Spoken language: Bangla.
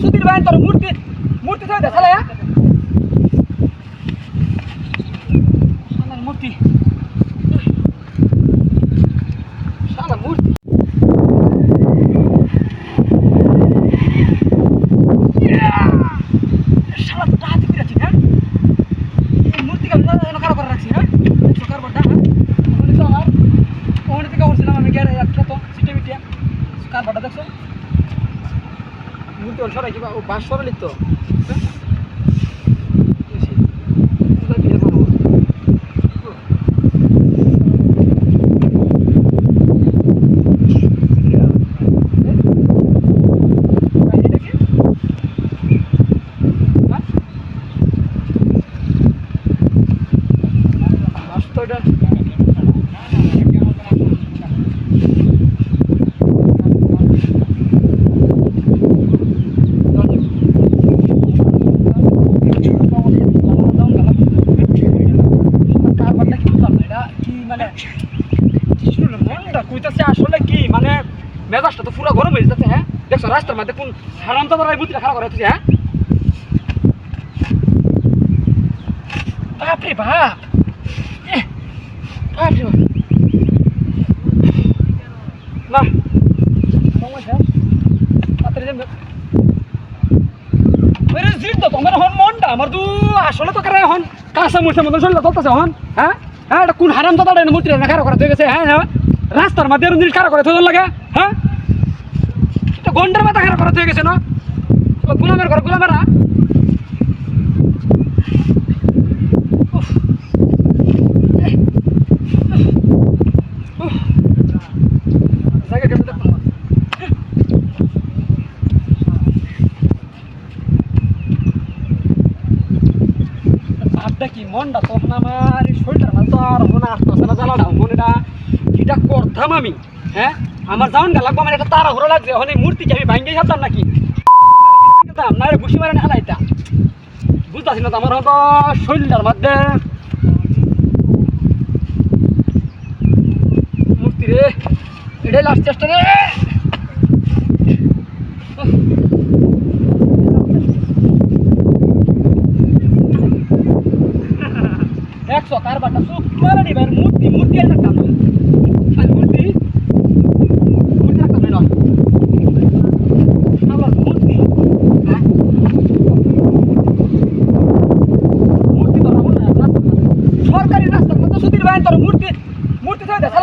সুধীর ভাই তোর মূর্তি মূর্তি মূর্তি। মূর্তি। হ্যাঁ? মূর্তি হ্যাঁ? হ্যাঁ? থেকে উঠছিলাম আমি গেলে একটা তো সিটে মিটিয়া কার বড় দেখছ? ওর সরাই কিবা বাস সরালি তো হ্যাঁ? বেশি। ওগুলা বিয়ে বানাবো। ও। ভাই, এটা কি? হ্যাঁ? বাস তো এটা কারবারটা কি বুঝলাম না এটা কি মানে মনটা কইতাছে আসলে কি মানে মেজাজটা তো পুরো গরম হয়ে যাচ্ছে হ্যাঁ? দেখছ, রাস্তার মধ্যে কোন হারাম তো এই বুদ্ধিটা খারাপ করে হ্যাঁ? বাপ! বাপরে বাপ! না সময় শেষ তাড়াতাড়ি যাবে মেরে জিত তো তোমার হন মনটা, আমার তো আসলে তো কারে হন কাঁচা মুঠে মতন শরীর চলতেছে হন হ্যাঁ? হ্যাঁ এটা কোন হারাম দাদা এটা মূর্তি না খারাপ করা হয়ে গেছে হ্যাঁ হ্যাঁ রাস্তার মধ্যে এরকম জিনিস খারাপ করে তোদের লাগে হ্যাঁ? এটা গন্ডের মাথা খারাপ করা হয়ে গেছে, না? গুলামের ঘর, গুলামেরা। জায়গা কেমন না। ভাবটা কি মনটা তখন আমার, এই শরীরটার তো আর মনে আসতেছে না, জ্বালাটা মনেটা কিটা করতাম আমি হ্যাঁ? আমার যাওন গা লাগবো, আমার একটা ঘোরা লাগছে ওখানে মূর্তিকে আমি ভাঙ্গেই ফেলতাম নাকি? না রে ঘুষি মারে না হেলাইতা। বুঝতেছি না তো আমার হয়তো শরীরটার মধ্যে। মূর্তি রে, এটাই লাস্ট চেষ্টা রে। একশো কার বাটা সুখ মানে নি ভাই মূর্তি মূর্তি আর একটা খালি মূর্তি মূর্তি একটা বেড়ন আমার মূর্তি। হ্যাঁ? মূর্তি তো সরকারি রাস্তার মতো সুতির বাইন তোর মূর্তি মূর্তি তো দেখা